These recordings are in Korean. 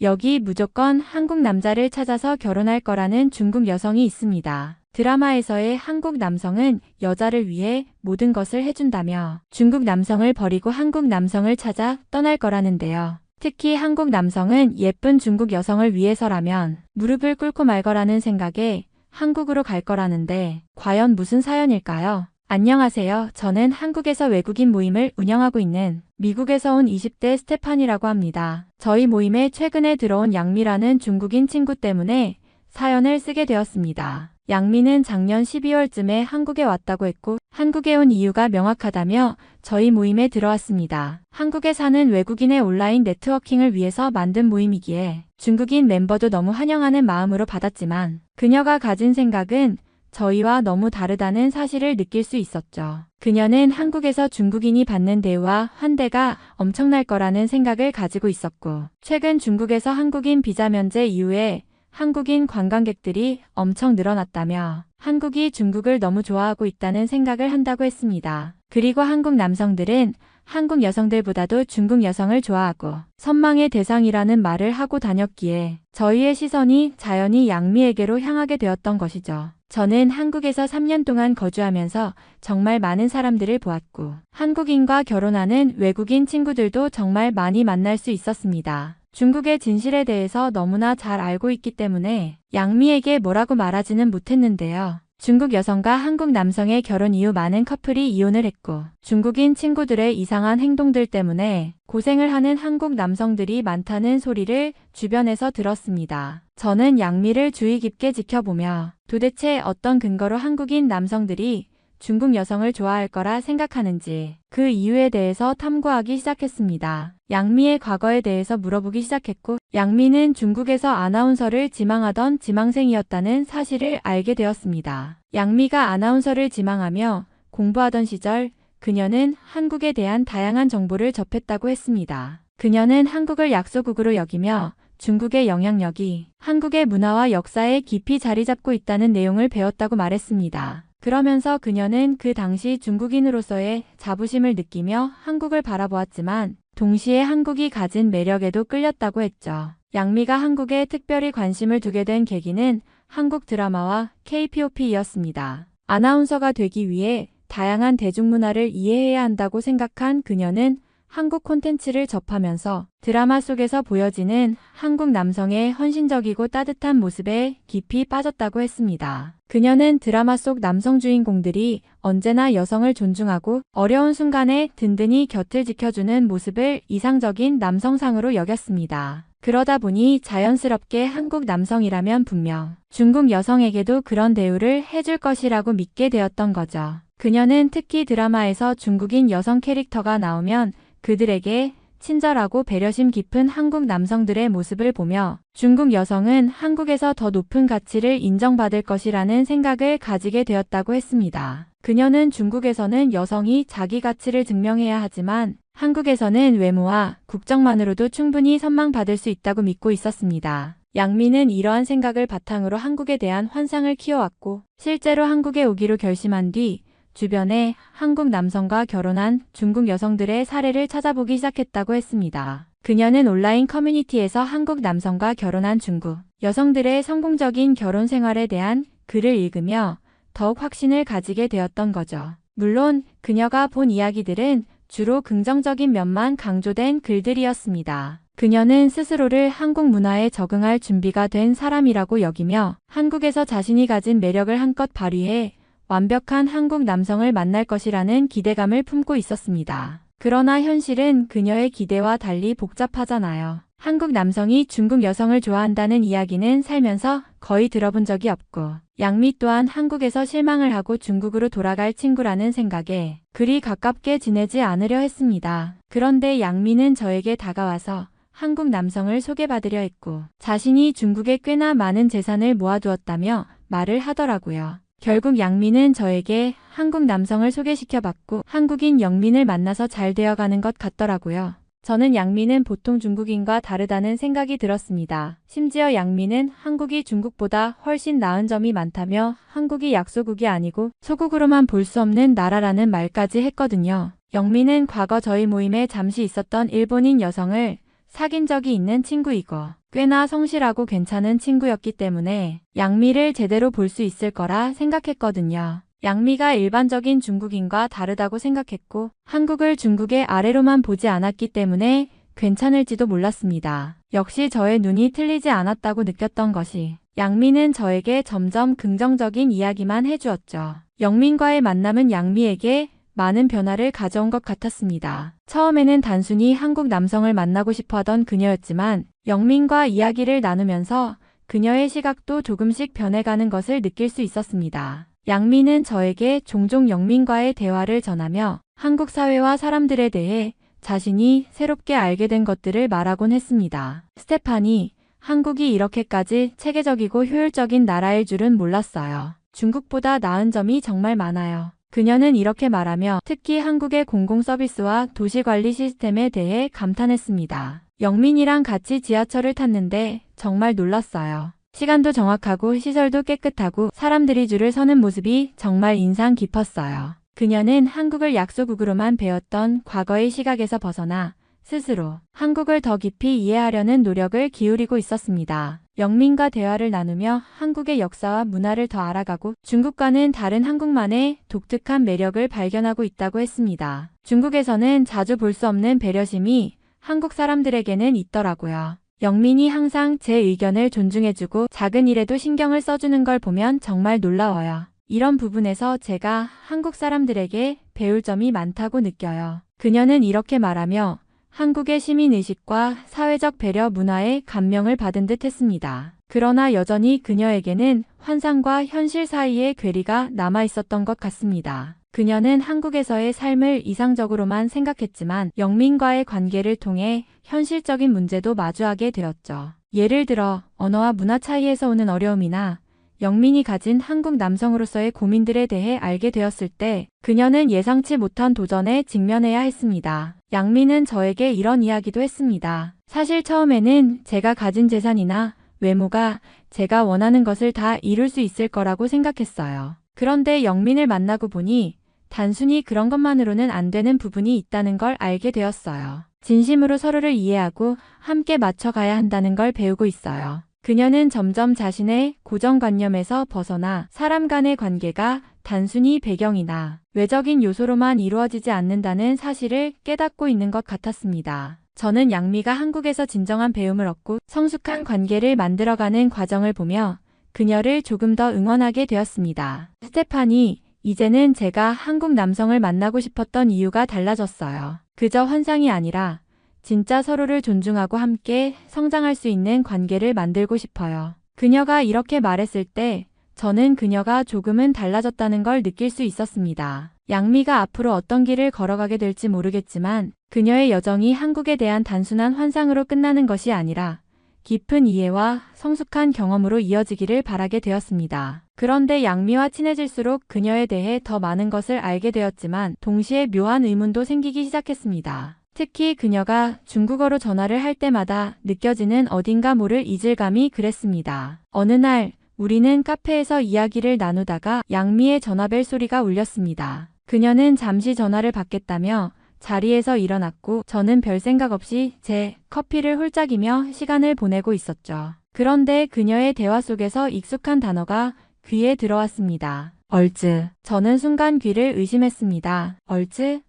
여기 무조건 한국 남자를 찾아서 결혼할 거라는 중국 여성이 있습니다. 드라마에서의 한국 남성은 여자를 위해 모든 것을 해준다며 중국 남성을 버리고 한국 남성을 찾아 떠날 거라는데요. 특히 한국 남성은 예쁜 중국 여성을 위해서라면 무릎을 꿇고 말 거라는 생각에 한국으로 갈 거라는데 과연 무슨 사연일까요? 안녕하세요. 저는 한국에서 외국인 모임을 운영하고 있는 미국에서 온 20대 스테판이라고 합니다. 저희 모임에 최근에 들어온 양미라는 중국인 친구 때문에 사연을 쓰게 되었습니다. 양미는 작년 12월쯤에 한국에 왔다고 했고 한국에 온 이유가 명확하다며 저희 모임에 들어왔습니다. 한국에 사는 외국인의 온라인 네트워킹을 위해서 만든 모임이기에 중국인 멤버도 너무 환영하는 마음으로 받았지만 그녀가 가진 생각은 저희와 너무 다르다는 사실을 느낄 수 있었죠. 그녀는 한국에서 중국인이 받는 대우와 환대가 엄청날 거라는 생각을 가지고 있었고, 최근 중국에서 한국인 비자 면제 이후에 한국인 관광객들이 엄청 늘어났다며 한국이 중국을 너무 좋아하고 있다는 생각을 한다고 했습니다. 그리고 한국 남성들은 한국 여성들보다도 중국 여성을 좋아하고 선망의 대상이라는 말을 하고 다녔기에 저희의 시선이 자연히 양미에게로 향하게 되었던 것이죠. 저는 한국에서 3년 동안 거주하면서 정말 많은 사람들을 보았고 한국인과 결혼하는 외국인 친구들도 정말 많이 만날 수 있었습니다. 중국의 진실에 대해서 너무나 잘 알고 있기 때문에 양미에게 뭐라고 말하지는 못했는데요. 중국 여성과 한국 남성의 결혼 이후 많은 커플이 이혼을 했고 중국인 친구들의 이상한 행동들 때문에 고생을 하는 한국 남성들이 많다는 소리를 주변에서 들었습니다. 저는 양미를 주의 깊게 지켜보며 도대체 어떤 근거로 한국인 남성들이 중국 여성을 좋아할 거라 생각하는지 그 이유에 대해서 탐구하기 시작했습니다. 양미의 과거에 대해서 물어보기 시작했고 양미는 중국에서 아나운서를 지망하던 지망생이었다는 사실을 알게 되었습니다. 양미가 아나운서를 지망하며 공부하던 시절 그녀는 한국에 대한 다양한 정보를 접했다고 했습니다. 그녀는 한국을 약소국으로 여기며 중국의 영향력이 한국의 문화와 역사에 깊이 자리 잡고 있다는 내용을 배웠다고 말했습니다. 그러면서 그녀는 그 당시 중국인으로서의 자부심을 느끼며 한국을 바라보았지만 동시에 한국이 가진 매력에도 끌렸다고 했죠. 양미가 한국에 특별히 관심을 두게 된 계기는 한국 드라마와 KPOP이었습니다. 아나운서가 되기 위해 다양한 대중문화를 이해해야 한다고 생각한 그녀는 한국 콘텐츠를 접하면서 드라마 속에서 보여지는 한국 남성의 헌신적이고 따뜻한 모습에 깊이 빠졌다고 했습니다. 그녀는 드라마 속 남성 주인공들이 언제나 여성을 존중하고 어려운 순간에 든든히 곁을 지켜주는 모습을 이상적인 남성상으로 여겼습니다. 그러다 보니 자연스럽게 한국 남성이라면 분명 중국 여성에게도 그런 대우를 해줄 것이라고 믿게 되었던 거죠. 그녀는 특히 드라마에서 중국인 여성 캐릭터가 나오면 그들에게 친절하고 배려심 깊은 한국 남성들의 모습을 보며 중국 여성은 한국에서 더 높은 가치를 인정받을 것이라는 생각을 가지게 되었다고 했습니다. 그녀는 중국에서는 여성이 자기 가치를 증명해야 하지만 한국에서는 외모와 국적만으로도 충분히 선망받을 수 있다고 믿고 있었습니다. 양미는 이러한 생각을 바탕으로 한국에 대한 환상을 키워왔고 실제로 한국에 오기로 결심한 뒤 주변에 한국 남성과 결혼한 중국 여성들의 사례를 찾아보기 시작했다고 했습니다. 그녀는 온라인 커뮤니티에서 한국 남성과 결혼한 중국 여성들의 성공적인 결혼 생활에 대한 글을 읽으며 더욱 확신을 가지게 되었던 거죠. 물론 그녀가 본 이야기들은 주로 긍정적인 면만 강조된 글들이었습니다. 그녀는 스스로를 한국 문화에 적응할 준비가 된 사람이라고 여기며 한국에서 자신이 가진 매력을 한껏 발휘해 완벽한 한국 남성을 만날 것이라는 기대감을 품고 있었습니다. 그러나 현실은 그녀의 기대와 달리 복잡하잖아요. 한국 남성이 중국 여성을 좋아한다는 이야기는 살면서 거의 들어본 적이 없고 양미 또한 한국에서 실망을 하고 중국으로 돌아갈 친구라는 생각에 그리 가깝게 지내지 않으려 했습니다. 그런데 양미는 저에게 다가와서 한국 남성을 소개받으려 했고 자신이 중국에 꽤나 많은 재산을 모아두었다며 말을 하더라고요. 결국 양민은 저에게 한국 남성을 소개시켜 봤고 한국인 영민을 만나서 잘 되어가는 것 같더라고요. 저는 양민은 보통 중국인과 다르다는 생각이 들었습니다. 심지어 양민은 한국이 중국보다 훨씬 나은 점이 많다며 한국이 약소국이 아니고 소국으로만 볼 수 없는 나라라는 말까지 했거든요. 영민은 과거 저희 모임에 잠시 있었던 일본인 여성을 사귄 적이 있는 친구이고 꽤나 성실하고 괜찮은 친구였기 때문에 양미를 제대로 볼 수 있을 거라 생각했거든요. 양미가 일반적인 중국인과 다르다고 생각했고 한국을 중국의 아래로만 보지 않았기 때문에 괜찮을지도 몰랐습니다. 역시 저의 눈이 틀리지 않았다고 느꼈던 것이 양미는 저에게 점점 긍정적인 이야기만 해주었죠. 영민과의 만남은 양미에게 많은 변화를 가져온 것 같았습니다. 처음에는 단순히 한국 남성을 만나고 싶어 하던 그녀였지만 영민과 이야기를 나누면서 그녀의 시각도 조금씩 변해가는 것을 느낄 수 있었습니다. 양미는 저에게 종종 영민과의 대화를 전하며 한국 사회와 사람들에 대해 자신이 새롭게 알게 된 것들을 말하곤 했습니다. 스테판이 한국이 이렇게까지 체계적이고 효율적인 나라일 줄은 몰랐어요. 중국보다 나은 점이 정말 많아요. 그녀는 이렇게 말하며 특히 한국의 공공서비스와 도시관리 시스템에 대해 감탄했습니다. 영민이랑 같이 지하철을 탔는데 정말 놀랐어요. 시간도 정확하고 시설도 깨끗하고 사람들이 줄을 서는 모습이 정말 인상 깊었어요. 그녀는 한국을 약소국으로만 배웠던 과거의 시각에서 벗어나 스스로 한국을 더 깊이 이해하려는 노력을 기울이고 있었습니다. 영민과 대화를 나누며 한국의 역사와 문화를 더 알아가고 중국과는 다른 한국만의 독특한 매력을 발견하고 있다고 했습니다. 중국에서는 자주 볼 수 없는 배려심이 한국 사람들에게는 있더라고요. 영민이 항상 제 의견을 존중해주고 작은 일에도 신경을 써주는 걸 보면 정말 놀라워요. 이런 부분에서 제가 한국 사람들에게 배울 점이 많다고 느껴요. 그녀는 이렇게 말하며 한국의 시민의식과 사회적 배려 문화에 감명을 받은 듯 했습니다. 그러나 여전히 그녀에게는 환상과 현실 사이의 괴리가 남아 있었던 것 같습니다. 그녀는 한국에서의 삶을 이상적으로만 생각했지만 영민과의 관계를 통해 현실적인 문제도 마주하게 되었죠. 예를 들어 언어와 문화 차이에서 오는 어려움이나 영민이 가진 한국 남성으로서의 고민들에 대해 알게 되었을 때 그녀는 예상치 못한 도전에 직면해야 했습니다. 양민은 저에게 이런 이야기도 했습니다. 사실 처음에는 제가 가진 재산이나 외모가 제가 원하는 것을 다 이룰 수 있을 거라고 생각했어요. 그런데 영민을 만나고 보니 단순히 그런 것만으로는 안 되는 부분이 있다는 걸 알게 되었어요. 진심으로 서로를 이해하고 함께 맞춰가야 한다는 걸 배우고 있어요. 그녀는 점점 자신의 고정관념에서 벗어나 사람 간의 관계가 단순히 배경이나 외적인 요소로만 이루어지지 않는다는 사실을 깨닫고 있는 것 같았습니다. 저는 양미가 한국에서 진정한 배움을 얻고 성숙한 관계를 만들어가는 과정을 보며 그녀를 조금 더 응원하게 되었습니다. 스테판이 이제는 제가 한국 남성을 만나고 싶었던 이유가 달라졌어요. 그저 환상이 아니라 진짜 서로를 존중하고 함께 성장할 수 있는 관계를 만들고 싶어요. 그녀가 이렇게 말했을 때 저는 그녀가 조금은 달라졌다는 걸 느낄 수 있었습니다. 양미가 앞으로 어떤 길을 걸어가게 될지 모르겠지만 그녀의 여정이 한국에 대한 단순한 환상으로 끝나는 것이 아니라 깊은 이해와 성숙한 경험으로 이어지기를 바라게 되었습니다. 그런데 양미와 친해질수록 그녀에 대해 더 많은 것을 알게 되었지만 동시에 묘한 의문도 생기기 시작했습니다. 특히 그녀가 중국어로 전화를 할 때마다 느껴지는 어딘가 모를 이질감이 그랬습니다. 어느 날 우리는 카페에서 이야기를 나누다가 양미의 전화벨 소리가 울렸습니다. 그녀는 잠시 전화를 받겠다며 자리에서 일어났고 저는 별 생각 없이 제 커피를 홀짝이며 시간을 보내고 있었죠. 그런데 그녀의 대화 속에서 익숙한 단어가 귀에 들어왔습니다. 얼즈. 저는 순간 귀를 의심했습니다. 얼즈?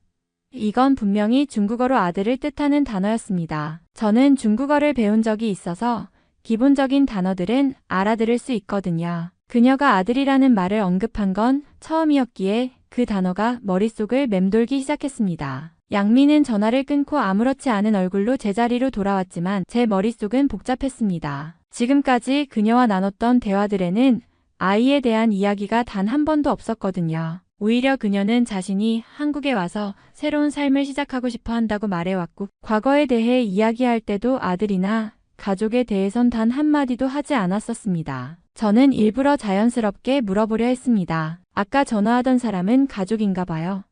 이건 분명히 중국어로 아들을 뜻하는 단어였습니다. 저는 중국어를 배운 적이 있어서 기본적인 단어들은 알아들을 수 있거든요. 그녀가 아들이라는 말을 언급한 건 처음이었기에 그 단어가 머릿속을 맴돌기 시작했습니다. 양미는 전화를 끊고 아무렇지 않은 얼굴로 제자리로 돌아왔지만 제 머릿속은 복잡했습니다. 지금까지 그녀와 나눴던 대화들에는 아이에 대한 이야기가 단 한 번도 없었거든요. 오히려 그녀는 자신이 한국에 와서 새로운 삶을 시작하고 싶어 한다고 말해왔고, 과거에 대해 이야기할 때도 아들이나 가족에 대해선 단 한마디도 하지 않았었습니다. 저는 일부러 자연스럽게 물어보려 했습니다. 아까 전화하던 사람은 가족인가 봐요.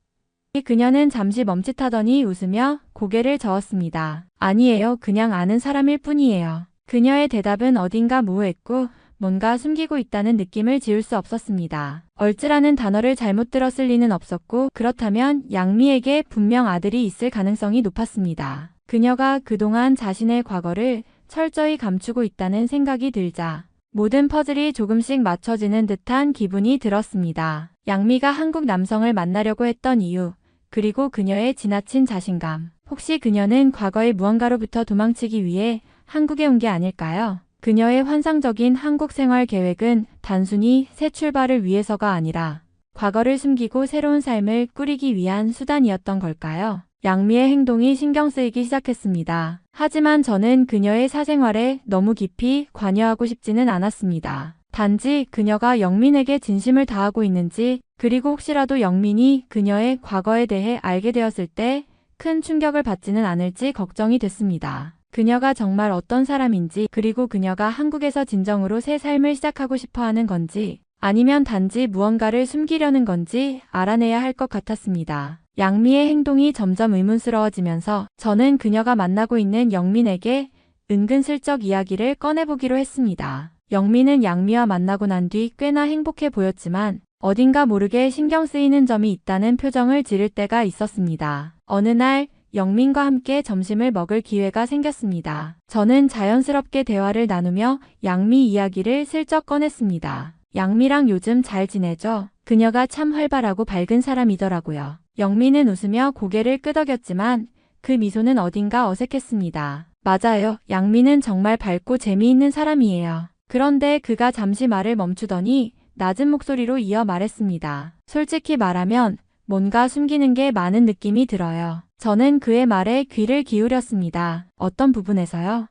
그녀는 잠시 멈칫하더니 웃으며 고개를 저었습니다. 아니에요. 그냥 아는 사람일 뿐이에요. 그녀의 대답은 어딘가 모호했고 뭔가 숨기고 있다는 느낌을 지울 수 없었습니다. 얼즈라는 단어를 잘못 들었을 리는 없었고 그렇다면 양미에게 분명 아들이 있을 가능성이 높았습니다. 그녀가 그동안 자신의 과거를 철저히 감추고 있다는 생각이 들자 모든 퍼즐이 조금씩 맞춰지는 듯한 기분이 들었습니다. 양미가 한국 남성을 만나려고 했던 이유, 그리고 그녀의 지나친 자신감. 혹시 그녀는 과거의 무언가로부터 도망치기 위해 한국에 온 게 아닐까요? 그녀의 환상적인 한국 생활 계획은 단순히 새 출발을 위해서가 아니라 과거를 숨기고 새로운 삶을 꾸리기 위한 수단이었던 걸까요? 양미의 행동이 신경 쓰이기 시작했습니다. 하지만 저는 그녀의 사생활에 너무 깊이 관여하고 싶지는 않았습니다. 단지 그녀가 영민에게 진심을 다하고 있는지, 그리고 혹시라도 영민이 그녀의 과거에 대해 알게 되었을 때 큰 충격을 받지는 않을지 걱정이 됐습니다. 그녀가 정말 어떤 사람인지, 그리고 그녀가 한국에서 진정으로 새 삶을 시작하고 싶어 하는 건지, 아니면 단지 무언가를 숨기려는 건지 알아내야 할 것 같았습니다. 양미의 행동이 점점 의문스러워지면서 저는 그녀가 만나고 있는 영민에게 은근슬쩍 이야기를 꺼내보기로 했습니다. 영민은 양미와 만나고 난 뒤 꽤나 행복해 보였지만 어딘가 모르게 신경 쓰이는 점이 있다는 표정을 지를 때가 있었습니다. 어느 날 영민과 함께 점심을 먹을 기회가 생겼습니다. 저는 자연스럽게 대화를 나누며 양미 이야기를 슬쩍 꺼냈습니다. 양미랑 요즘 잘 지내죠? 그녀가 참 활발하고 밝은 사람이더라고요. 영미는 웃으며 고개를 끄덕였지만 그 미소는 어딘가 어색했습니다. 맞아요. 양미는 정말 밝고 재미있는 사람이에요. 그런데 그가 잠시 말을 멈추더니 낮은 목소리로 이어 말했습니다. 솔직히 말하면 뭔가 숨기는 게 많은 느낌이 들어요. 저는 그의 말에 귀를 기울였습니다. 어떤 부분에서요?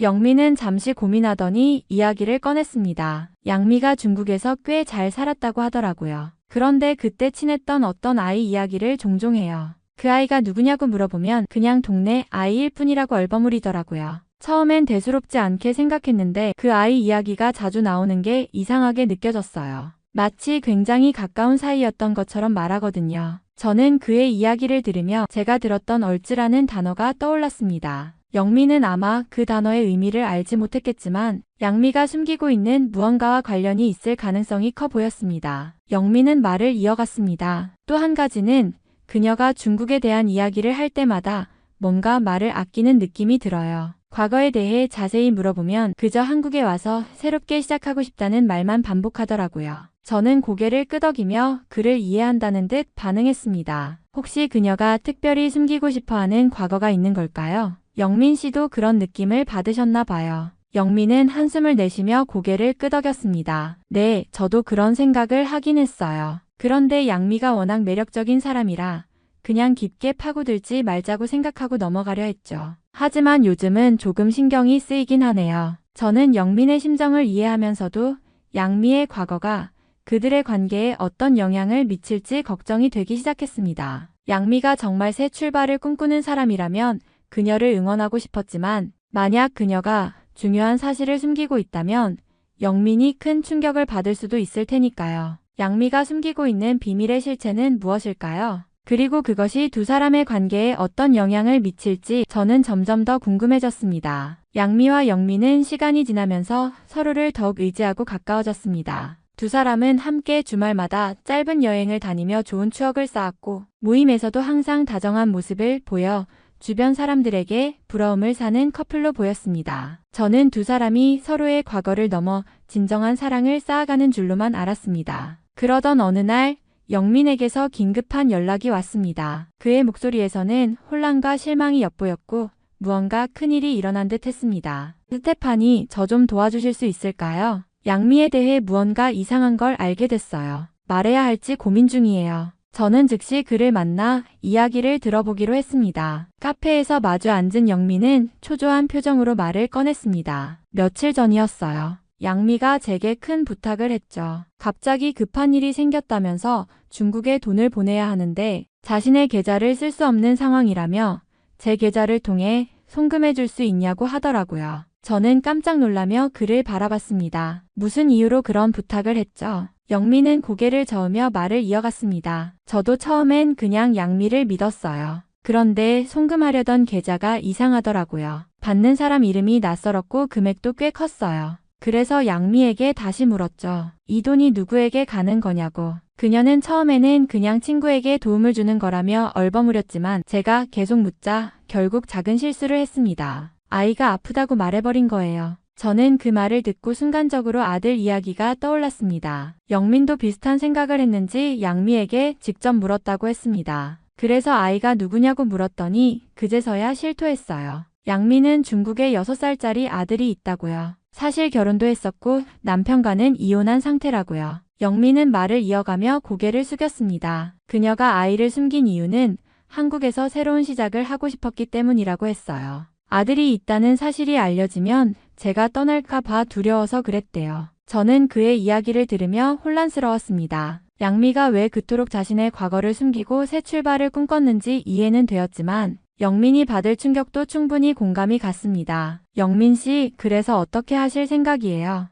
영미는 잠시 고민하더니 이야기를 꺼냈습니다. 양미가 중국에서 꽤 잘 살았다고 하더라고요. 그런데 그때 친했던 어떤 아이 이야기를 종종 해요. 그 아이가 누구냐고 물어보면 그냥 동네 아이일 뿐이라고 얼버무리더라고요. 처음엔 대수롭지 않게 생각했는데 그 아이 이야기가 자주 나오는 게 이상하게 느껴졌어요. 마치 굉장히 가까운 사이였던 것처럼 말하거든요. 저는 그의 이야기를 들으며 제가 들었던 얼즈라는 단어가 떠올랐습니다. 영미는 아마 그 단어의 의미를 알지 못했겠지만 양미가 숨기고 있는 무언가와 관련이 있을 가능성이 커 보였습니다. 영미는 말을 이어갔습니다. 또 한 가지는 그녀가 중국에 대한 이야기를 할 때마다 뭔가 말을 아끼는 느낌이 들어요. 과거에 대해 자세히 물어보면 그저 한국에 와서 새롭게 시작하고 싶다는 말만 반복하더라고요. 저는 고개를 끄덕이며 그를 이해한다는 듯 반응했습니다. 혹시 그녀가 특별히 숨기고 싶어 하는 과거가 있는 걸까요? 영민 씨도 그런 느낌을 받으셨나 봐요. 영민은 한숨을 내쉬며 고개를 끄덕였습니다. 네, 저도 그런 생각을 하긴 했어요. 그런데 양미가 워낙 매력적인 사람이라 그냥 깊게 파고들지 말자고 생각하고 넘어가려 했죠. 하지만 요즘은 조금 신경이 쓰이긴 하네요. 저는 영민의 심정을 이해하면서도 양미의 과거가 그들의 관계에 어떤 영향을 미칠지 걱정이 되기 시작했습니다. 양미가 정말 새 출발을 꿈꾸는 사람이라면 그녀를 응원하고 싶었지만 만약 그녀가 중요한 사실을 숨기고 있다면 영민이 큰 충격을 받을 수도 있을 테니까요. 양미가 숨기고 있는 비밀의 실체는 무엇일까요? 그리고 그것이 두 사람의 관계에 어떤 영향을 미칠지 저는 점점 더 궁금해졌습니다. 양미와 영미는 시간이 지나면서 서로를 더욱 의지하고 가까워졌습니다. 두 사람은 함께 주말마다 짧은 여행을 다니며 좋은 추억을 쌓았고 모임에서도 항상 다정한 모습을 보여 주변 사람들에게 부러움을 사는 커플로 보였습니다. 저는 두 사람이 서로의 과거를 넘어 진정한 사랑을 쌓아가는 줄로만 알았습니다. 그러던 어느 날 영민에게서 긴급한 연락이 왔습니다. 그의 목소리에서는 혼란과 실망이 엿보였고 무언가 큰일이 일어난 듯 했습니다. 스테판이 저 좀 도와주실 수 있을까요? 양미에 대해 무언가 이상한 걸 알게 됐어요. 말해야 할지 고민 중이에요. 저는 즉시 그를 만나 이야기를 들어보기로 했습니다. 카페에서 마주 앉은 영미는 초조한 표정으로 말을 꺼냈습니다. 며칠 전이었어요. 양미가 제게 큰 부탁을 했죠. 갑자기 급한 일이 생겼다면서 중국에 돈을 보내야 하는데 자신의 계좌를 쓸 수 없는 상황이라며 제 계좌를 통해 송금해 줄 수 있냐고 하더라고요. 저는 깜짝 놀라며 그를 바라봤습니다. 무슨 이유로 그런 부탁을 했죠? 영미는 고개를 저으며 말을 이어갔습니다. 저도 처음엔 그냥 양미를 믿었어요. 그런데 송금하려던 계좌가 이상하더라고요. 받는 사람 이름이 낯설었고 금액도 꽤 컸어요. 그래서 양미에게 다시 물었죠. 이 돈이 누구에게 가는 거냐고. 그녀는 처음에는 그냥 친구에게 도움을 주는 거라며 얼버무렸지만 제가 계속 묻자 결국 작은 실수를 했습니다. 아이가 아프다고 말해버린 거예요. 저는 그 말을 듣고 순간적으로 아들 이야기가 떠올랐습니다. 영민도 비슷한 생각을 했는지 양미에게 직접 물었다고 했습니다. 그래서 아이가 누구냐고 물었더니 그제서야 실토했어요. 양미는 중국에 6살짜리 아들이 있다고요. 사실 결혼도 했었고 남편과는 이혼한 상태라고요. 영미는 말을 이어가며 고개를 숙였습니다. 그녀가 아이를 숨긴 이유는 한국에서 새로운 시작을 하고 싶었기 때문이라고 했어요. 아들이 있다는 사실이 알려지면 제가 떠날까 봐 두려워서 그랬대요. 저는 그의 이야기를 들으며 혼란스러웠습니다. 양미가 왜 그토록 자신의 과거를 숨기고 새 출발을 꿈꿨는지 이해는 되었지만 영민이 받을 충격도 충분히 공감이 갔습니다. 영민 씨, 그래서 어떻게 하실 생각이에요?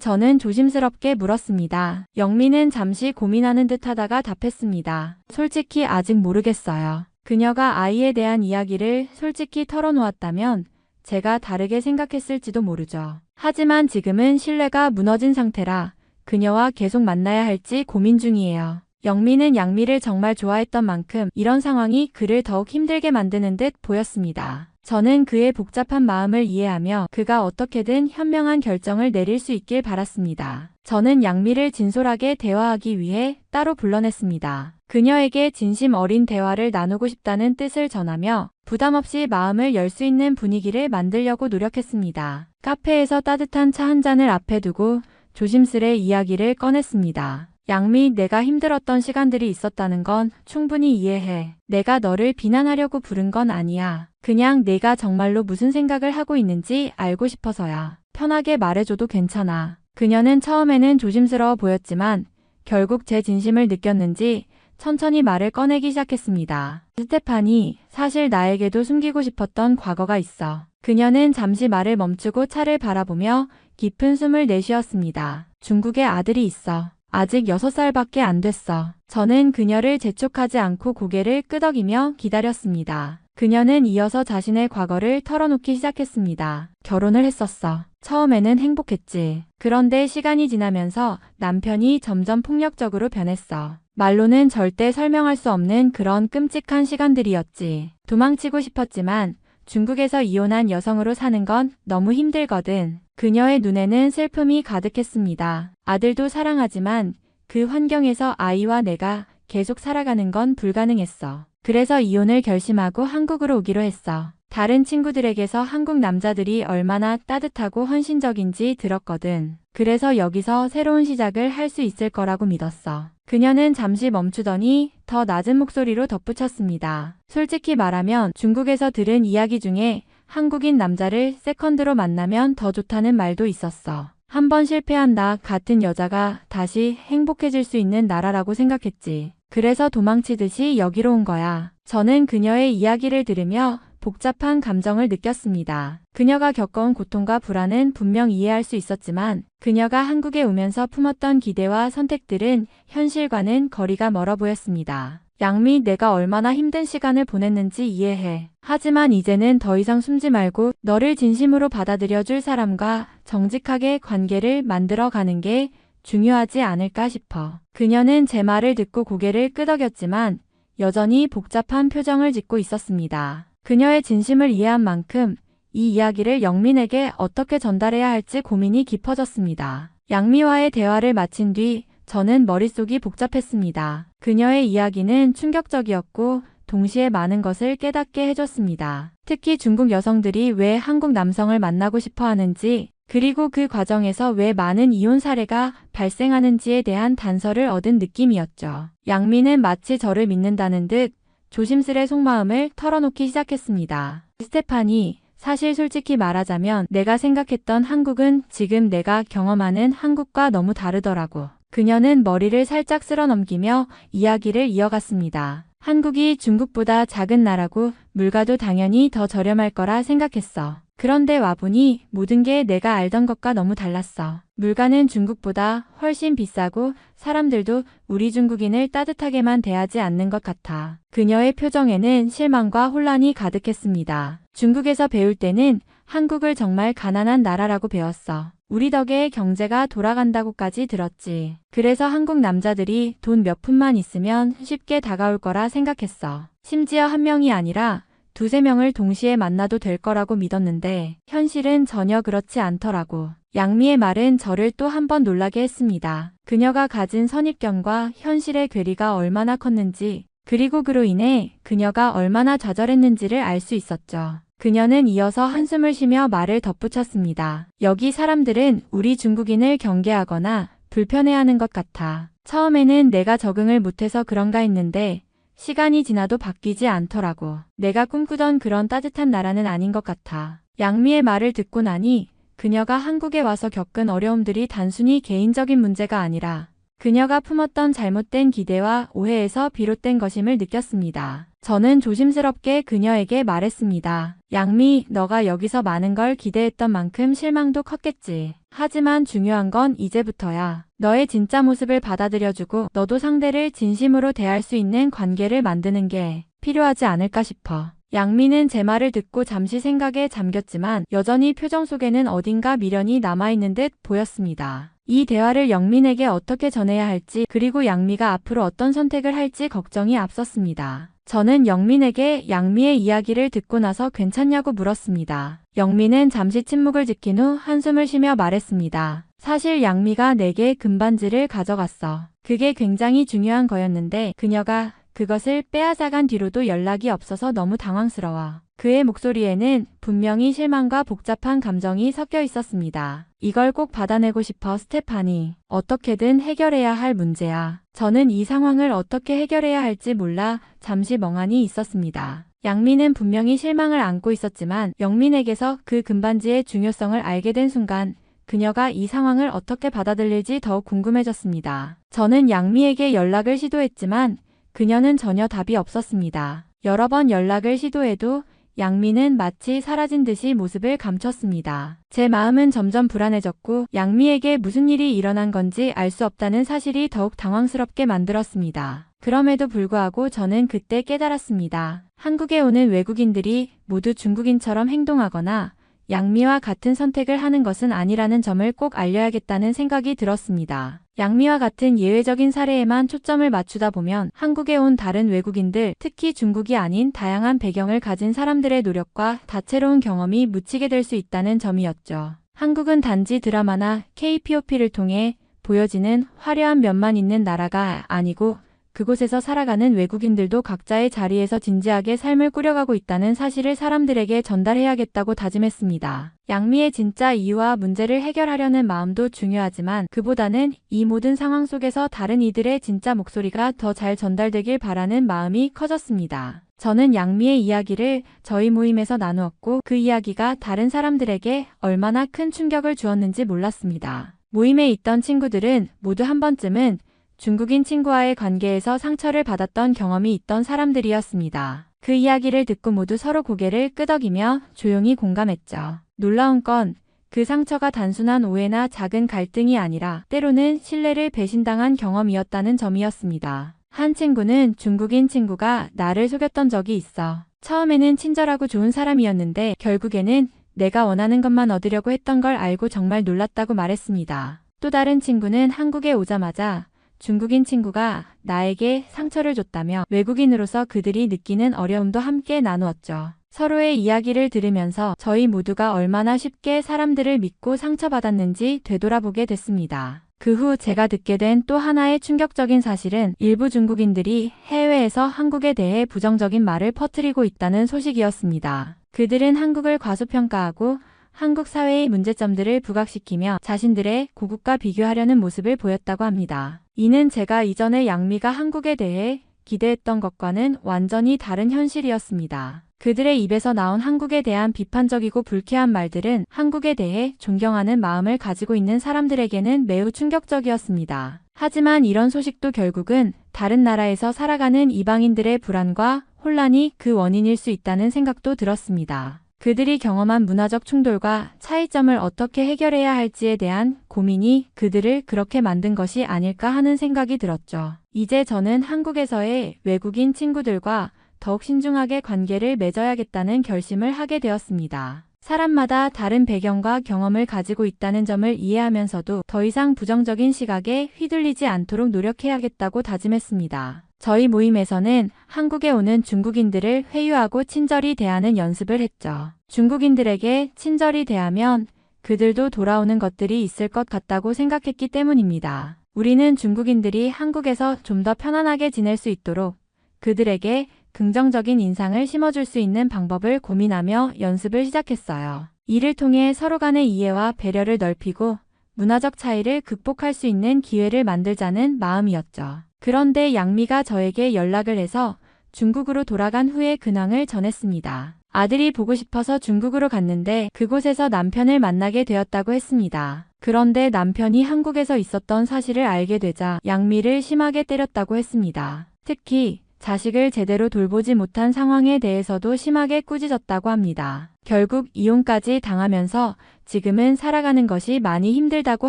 저는 조심스럽게 물었습니다. 영민은 잠시 고민하는 듯 하다가 답했습니다. 솔직히 아직 모르겠어요. 그녀가 아이에 대한 이야기를 솔직히 털어놓았다면 제가 다르게 생각했을지도 모르죠. 하지만 지금은 신뢰가 무너진 상태라 그녀와 계속 만나야 할지 고민 중이에요. 영미는 양미를 정말 좋아했던 만큼 이런 상황이 그를 더욱 힘들게 만드는 듯 보였습니다. 저는 그의 복잡한 마음을 이해하며 그가 어떻게든 현명한 결정을 내릴 수 있길 바랐습니다. 저는 양미를 진솔하게 대화하기 위해 따로 불러냈습니다. 그녀에게 진심 어린 대화를 나누고 싶다는 뜻을 전하며 부담 없이 마음을 열 수 있는 분위기를 만들려고 노력했습니다. 카페에서 따뜻한 차 한 잔을 앞에 두고 조심스레 이야기를 꺼냈습니다. 양미, 내가 힘들었던 시간들이 있었다는 건 충분히 이해해. 내가 너를 비난하려고 부른 건 아니야. 그냥 내가 정말로 무슨 생각을 하고 있는지 알고 싶어서야. 편하게 말해줘도 괜찮아. 그녀는 처음에는 조심스러워 보였지만 결국 제 진심을 느꼈는지 천천히 말을 꺼내기 시작했습니다. 스테파니, 사실 나에게도 숨기고 싶었던 과거가 있어. 그녀는 잠시 말을 멈추고 차를 바라보며 깊은 숨을 내쉬었습니다. 중국에 아들이 있어. 아직 6살밖에 안 됐어. 저는 그녀를 재촉하지 않고 고개를 끄덕이며 기다렸습니다. 그녀는 이어서 자신의 과거를 털어놓기 시작했습니다. 결혼을 했었어. 처음에는 행복했지. 그런데 시간이 지나면서 남편이 점점 폭력적으로 변했어. 말로는 절대 설명할 수 없는 그런 끔찍한 시간들이었지. 도망치고 싶었지만 중국에서 이혼한 여성으로 사는 건 너무 힘들거든. 그녀의 눈에는 슬픔이 가득했습니다. 아들도 사랑하지만 그 환경에서 아이와 내가 계속 살아가는 건 불가능했어. 그래서 이혼을 결심하고 한국으로 오기로 했어. 다른 친구들에게서 한국 남자들이 얼마나 따뜻하고 헌신적인지 들었거든. 그래서 여기서 새로운 시작을 할 수 있을 거라고 믿었어. 그녀는 잠시 멈추더니 더 낮은 목소리로 덧붙였습니다. 솔직히 말하면 중국에서 들은 이야기 중에 한국인 남자를 세컨드로 만나면 더 좋다는 말도 있었어. 한 번 실패한다 같은 여자가 다시 행복해질 수 있는 나라라고 생각했지. 그래서 도망치듯이 여기로 온 거야. 저는 그녀의 이야기를 들으며 복잡한 감정을 느꼈습니다. 그녀가 겪어온 고통과 불안은 분명 이해할 수 있었지만 그녀가 한국에 오면서 품었던 기대와 선택들은 현실과는 거리가 멀어 보였습니다. 양미 내가 얼마나 힘든 시간을 보냈는지 이해해. 하지만 이제는 더 이상 숨지 말고 너를 진심으로 받아들여 줄 사람과 정직하게 관계를 만들어 가는 게 중요하지 않을까 싶어. 그녀는 제 말을 듣고 고개를 끄덕였지만 여전히 복잡한 표정을 짓고 있었습니다. 그녀의 진심을 이해한 만큼 이 이야기를 영민에게 어떻게 전달해야 할지 고민이 깊어졌습니다. 양미와의 대화를 마친 뒤 저는 머릿속이 복잡했습니다. 그녀의 이야기는 충격적이었고 동시에 많은 것을 깨닫게 해줬습니다. 특히 중국 여성들이 왜 한국 남성을 만나고 싶어 하는지, 그리고 그 과정에서 왜 많은 이혼 사례가 발생하는지에 대한 단서를 얻은 느낌이었죠. 양미는 마치 저를 믿는다는 듯 조심스레 속마음을 털어놓기 시작했습니다. 스테파니, 사실 솔직히 말하자면 내가 생각했던 한국은 지금 내가 경험하는 한국과 너무 다르더라고. 그녀는 머리를 살짝 쓸어 넘기며 이야기를 이어갔습니다. 한국이 중국보다 작은 나라고 물가도 당연히 더 저렴할 거라 생각했어. 그런데 와보니 모든 게 내가 알던 것과 너무 달랐어. 물가는 중국보다 훨씬 비싸고 사람들도 우리 중국인을 따뜻하게만 대하지 않는 것 같아. 그녀의 표정에는 실망과 혼란이 가득했습니다. 중국에서 배울 때는 한국을 정말 가난한 나라라고 배웠어. 우리 덕에 경제가 돌아간다고까지 들었지. 그래서 한국 남자들이 돈 몇 푼만 있으면 쉽게 다가올 거라 생각했어. 심지어 한 명이 아니라 두세 명을 동시에 만나도 될 거라고 믿었는데 현실은 전혀 그렇지 않더라고. 양미의 말은 저를 또 한 번 놀라게 했습니다. 그녀가 가진 선입견과 현실의 괴리가 얼마나 컸는지 그리고 그로 인해 그녀가 얼마나 좌절했는지를 알 수 있었죠. 그녀는 이어서 한숨을 쉬며 말을 덧붙였습니다. 여기 사람들은 우리 중국인을 경계하거나 불편해하는 것 같아. 처음에는 내가 적응을 못해서 그런가 했는데 시간이 지나도 바뀌지 않더라고. 내가 꿈꾸던 그런 따뜻한 나라는 아닌 것 같아. 양미의 말을 듣고 나니 그녀가 한국에 와서 겪은 어려움들이 단순히 개인적인 문제가 아니라 그녀가 품었던 잘못된 기대와 오해에서 비롯된 것임을 느꼈습니다. 저는 조심스럽게 그녀에게 말했습니다. 양미, 너가 여기서 많은 걸 기대했던 만큼 실망도 컸겠지. 하지만 중요한 건 이제부터야. 너의 진짜 모습을 받아들여주고 너도 상대를 진심으로 대할 수 있는 관계를 만드는 게 필요하지 않을까 싶어. 양미는 제 말을 듣고 잠시 생각에 잠겼지만 여전히 표정 속에는 어딘가 미련이 남아있는 듯 보였습니다. 이 대화를 영민에게 어떻게 전해야 할지 그리고 양미가 앞으로 어떤 선택을 할지 걱정이 앞섰습니다. 저는 영민에게 양미의 이야기를 듣고 나서 괜찮냐고 물었습니다. 영민은 잠시 침묵을 지킨 후 한숨을 쉬며 말했습니다. 사실 양미가 내게 금반지를 가져갔어. 그게 굉장히 중요한 거였는데 그녀가 그것을 빼앗아간 뒤로도 연락이 없어서 너무 당황스러워. 그의 목소리에는 분명히 실망과 복잡한 감정이 섞여 있었습니다. 이걸 꼭 받아내고 싶어 스테파니. 어떻게든 해결해야 할 문제야. 저는 이 상황을 어떻게 해결해야 할지 몰라 잠시 멍하니 있었습니다. 양민은 분명히 실망을 안고 있었지만 영민에게서 그 금반지의 중요성을 알게 된 순간 그녀가 이 상황을 어떻게 받아들일지 더욱 궁금해졌습니다. 저는 양미에게 연락을 시도했지만 그녀는 전혀 답이 없었습니다. 여러 번 연락을 시도해도 양미는 마치 사라진 듯이 모습을 감췄습니다. 제 마음은 점점 불안해졌고 양미에게 무슨 일이 일어난 건지 알 수 없다는 사실이 더욱 당황스럽게 만들었습니다. 그럼에도 불구하고 저는 그때 깨달았습니다. 한국에 오는 외국인들이 모두 중국인처럼 행동하거나 양미와 같은 선택을 하는 것은 아니라는 점을 꼭 알려야겠다는 생각이 들었습니다. 양미와 같은 예외적인 사례에만 초점을 맞추다 보면 한국에 온 다른 외국인들, 특히 중국이 아닌 다양한 배경을 가진 사람들의 노력과 다채로운 경험이 묻히게 될 수 있다는 점이었죠. 한국은 단지 드라마나 KPOP를 통해 보여지는 화려한 면만 있는 나라가 아니고 그곳에서 살아가는 외국인들도 각자의 자리에서 진지하게 삶을 꾸려가고 있다는 사실을 사람들에게 전달해야겠다고 다짐했습니다. 양미의 진짜 이유와 문제를 해결하려는 마음도 중요하지만 그보다는 이 모든 상황 속에서 다른 이들의 진짜 목소리가 더 잘 전달되길 바라는 마음이 커졌습니다. 저는 양미의 이야기를 저희 모임에서 나누었고 그 이야기가 다른 사람들에게 얼마나 큰 충격을 주었는지 몰랐습니다. 모임에 있던 친구들은 모두 한 번쯤은 중국인 친구와의 관계에서 상처를 받았던 경험이 있던 사람들이었습니다. 그 이야기를 듣고 모두 서로 고개를 끄덕이며 조용히 공감했죠. 놀라운 건 그 상처가 단순한 오해나 작은 갈등이 아니라 때로는 신뢰를 배신당한 경험이었다는 점이었습니다. 한 친구는 중국인 친구가 나를 속였던 적이 있어. 처음에는 친절하고 좋은 사람이었는데 결국에는 내가 원하는 것만 얻으려고 했던 걸 알고 정말 놀랐다고 말했습니다. 또 다른 친구는 한국에 오자마자 중국인 친구가 나에게 상처를 줬다며 외국인으로서 그들이 느끼는 어려움도 함께 나누었죠. 서로의 이야기를 들으면서 저희 모두가 얼마나 쉽게 사람들을 믿고 상처받았는지 되돌아보게 됐습니다. 그 후 제가 듣게 된 또 하나의 충격적인 사실은 일부 중국인들이 해외에서 한국에 대해 부정적인 말을 퍼뜨리고 있다는 소식이었습니다. 그들은 한국을 과소평가하고 한국 사회의 문제점들을 부각시키며 자신들의 고국과 비교하려는 모습을 보였다고 합니다. 이는 제가 이전에 양미가 한국에 대해 기대했던 것과는 완전히 다른 현실이었습니다. 그들의 입에서 나온 한국에 대한 비판적이고 불쾌한 말들은 한국에 대해 존경하는 마음을 가지고 있는 사람들에게는 매우 충격적이었습니다. 하지만 이런 소식도 결국은 다른 나라에서 살아가는 이방인들의 불안과 혼란이 그 원인일 수 있다는 생각도 들었습니다. 그들이 경험한 문화적 충돌과 차이점을 어떻게 해결해야 할지에 대한 고민이 그들을 그렇게 만든 것이 아닐까 하는 생각이 들었죠. 이제 저는 한국에서의 외국인 친구들과 더욱 신중하게 관계를 맺어야겠다는 결심을 하게 되었습니다. 사람마다 다른 배경과 경험을 가지고 있다는 점을 이해하면서도 더 이상 부정적인 시각에 휘둘리지 않도록 노력해야겠다고 다짐했습니다. 저희 모임에서는 한국에 오는 중국인들을 회유하고 친절히 대하는 연습을 했죠. 중국인들에게 친절히 대하면 그들도 돌아오는 것들이 있을 것 같다고 생각했기 때문입니다. 우리는 중국인들이 한국에서 좀 더 편안하게 지낼 수 있도록 그들에게 긍정적인 인상을 심어줄 수 있는 방법을 고민하며 연습을 시작했어요. 이를 통해 서로 간의 이해와 배려를 넓히고 문화적 차이를 극복할 수 있는 기회를 만들자는 마음이었죠. 그런데 양미가 저에게 연락을 해서 중국으로 돌아간 후의 근황을 전했습니다. 아들이 보고 싶어서 중국으로 갔는데 그곳에서 남편을 만나게 되었다고 했습니다. 그런데 남편이 한국에서 있었던 사실을 알게 되자 양미를 심하게 때렸다고 했습니다. 특히 자식을 제대로 돌보지 못한 상황에 대해서도 심하게 꾸짖었다고 합니다. 결국 이혼까지 당하면서 지금은 살아가는 것이 많이 힘들다고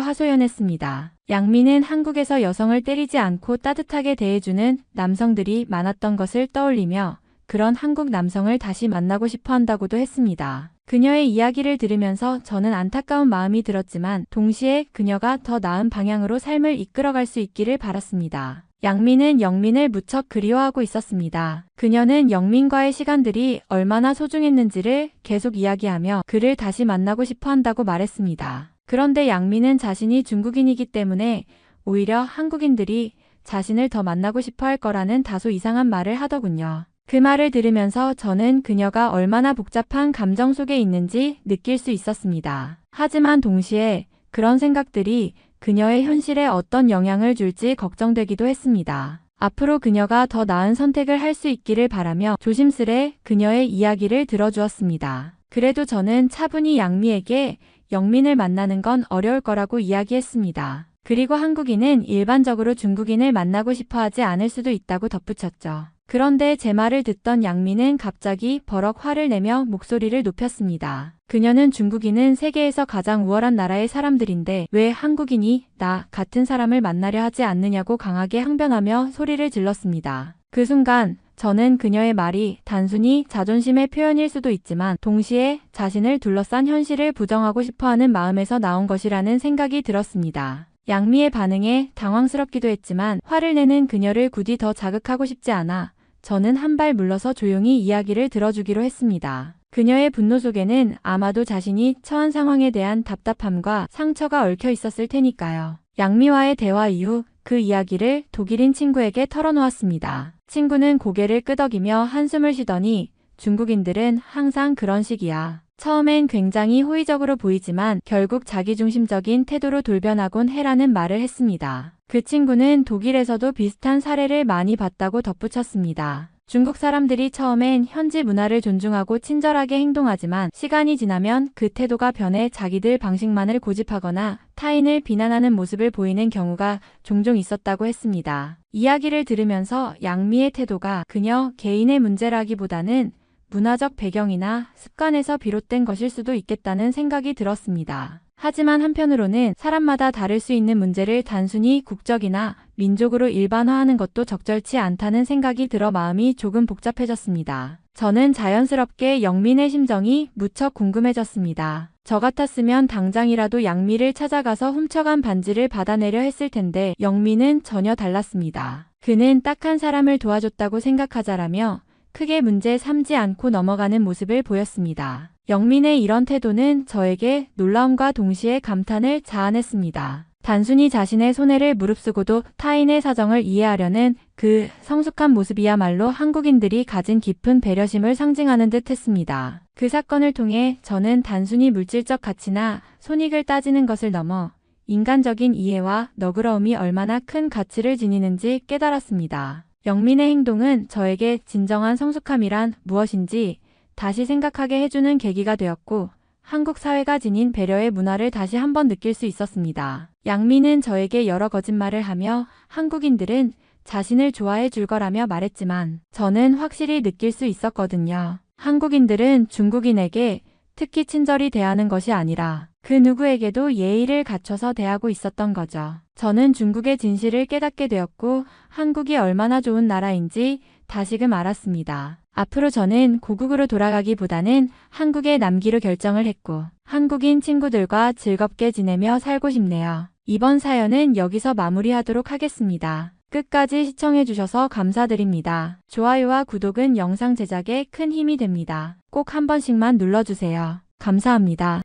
하소연했습니다. 양미는 한국에서 여성을 때리지 않고 따뜻하게 대해주는 남성들이 많았던 것을 떠올리며 그런 한국 남성을 다시 만나고 싶어 한다고도 했습니다. 그녀의 이야기를 들으면서 저는 안타까운 마음이 들었지만 동시에 그녀가 더 나은 방향으로 삶을 이끌어갈 수 있기를 바랐습니다. 양민은 영민을 무척 그리워하고 있었습니다. 그녀는 영민과의 시간들이 얼마나 소중했는지를 계속 이야기하며 그를 다시 만나고 싶어 한다고 말했습니다. 그런데 양민은 자신이 중국인이기 때문에 오히려 한국인들이 자신을 더 만나고 싶어 할 거라는 다소 이상한 말을 하더군요. 그 말을 들으면서 저는 그녀가 얼마나 복잡한 감정 속에 있는지 느낄 수 있었습니다. 하지만 동시에 그런 생각들이 그녀의 현실에 어떤 영향을 줄지 걱정되기도 했습니다. 앞으로 그녀가 더 나은 선택을 할 수 있기를 바라며 조심스레 그녀의 이야기를 들어주었습니다. 그래도 저는 차분히 양미에게 영민을 만나는 건 어려울 거라고 이야기했습니다. 그리고 한국인은 일반적으로 중국인을 만나고 싶어 하지 않을 수도 있다고 덧붙였죠. 그런데 제 말을 듣던 양미는 갑자기 버럭 화를 내며 목소리를 높였습니다. 그녀는 중국인은 세계에서 가장 우월한 나라의 사람들인데 왜 한국인이 나 같은 사람을 만나려 하지 않느냐고 강하게 항변하며 소리를 질렀습니다. 그 순간 저는 그녀의 말이 단순히 자존심의 표현일 수도 있지만 동시에 자신을 둘러싼 현실을 부정하고 싶어 하는 마음에서 나온 것이라는 생각이 들었습니다. 양미의 반응에 당황스럽기도 했지만 화를 내는 그녀를 굳이 더 자극하고 싶지 않아 저는 한 발 물러서 조용히 이야기를 들어주기로 했습니다. 그녀의 분노 속에는 아마도 자신이 처한 상황에 대한 답답함과 상처가 얽혀 있었을 테니까요. 양미와의 대화 이후 그 이야기를 독일인 친구에게 털어놓았습니다. 친구는 고개를 끄덕이며 한숨을 쉬더니 중국인들은 항상 그런 식이야. 처음엔 굉장히 호의적으로 보이지만 결국 자기중심적인 태도로 돌변하곤 해라는 말을 했습니다. 그 친구는 독일에서도 비슷한 사례를 많이 봤다고 덧붙였습니다. 중국 사람들이 처음엔 현지 문화를 존중하고 친절하게 행동하지만 시간이 지나면 그 태도가 변해 자기들 방식만을 고집하거나 타인을 비난하는 모습을 보이는 경우가 종종 있었다고 했습니다. 이야기를 들으면서 양미의 태도가 그녀 개인의 문제라기보다는 문화적 배경이나 습관에서 비롯된 것일 수도 있겠다는 생각이 들었습니다. 하지만 한편으로는 사람마다 다를 수 있는 문제를 단순히 국적이나 민족으로 일반화하는 것도 적절치 않다는 생각이 들어 마음이 조금 복잡해졌습니다. 저는 자연스럽게 영민의 심정이 무척 궁금해졌습니다. 저 같았으면 당장이라도 양미를 찾아가서 훔쳐간 반지를 받아내려 했을 텐데 영민은 전혀 달랐습니다. 그는 딱한 사람을 도와줬다고 생각하자라며 크게 문제 삼지 않고 넘어가는 모습을 보였습니다. 영민의 이런 태도는 저에게 놀라움과 동시에 감탄을 자아냈습니다. 단순히 자신의 손해를 무릅쓰고도 타인의 사정을 이해하려는 그 성숙한 모습이야말로 한국인들이 가진 깊은 배려심을 상징하는 듯 했습니다. 그 사건을 통해 저는 단순히 물질적 가치나 손익을 따지는 것을 넘어 인간적인 이해와 너그러움이 얼마나 큰 가치를 지니는지 깨달았습니다. 영민의 행동은 저에게 진정한 성숙함이란 무엇인지 다시 생각하게 해주는 계기가 되었고 한국 사회가 지닌 배려의 문화를 다시 한번 느낄 수 있었습니다. 양민은 저에게 여러 거짓말을 하며 한국인들은 자신을 좋아해 줄 거라며 말했지만 저는 확실히 느낄 수 있었거든요. 한국인들은 중국인에게 특히 친절히 대하는 것이 아니라 그 누구에게도 예의를 갖춰서 대하고 있었던 거죠. 저는 중국의 진실을 깨닫게 되었고 한국이 얼마나 좋은 나라인지 다시금 알았습니다. 앞으로 저는 고국으로 돌아가기보다는 한국에 남기로 결정을 했고 한국인 친구들과 즐겁게 지내며 살고 싶네요. 이번 사연은 여기서 마무리하도록 하겠습니다. 끝까지 시청해주셔서 감사드립니다. 좋아요와 구독은 영상 제작에 큰 힘이 됩니다. 꼭 한 번씩만 눌러주세요. 감사합니다.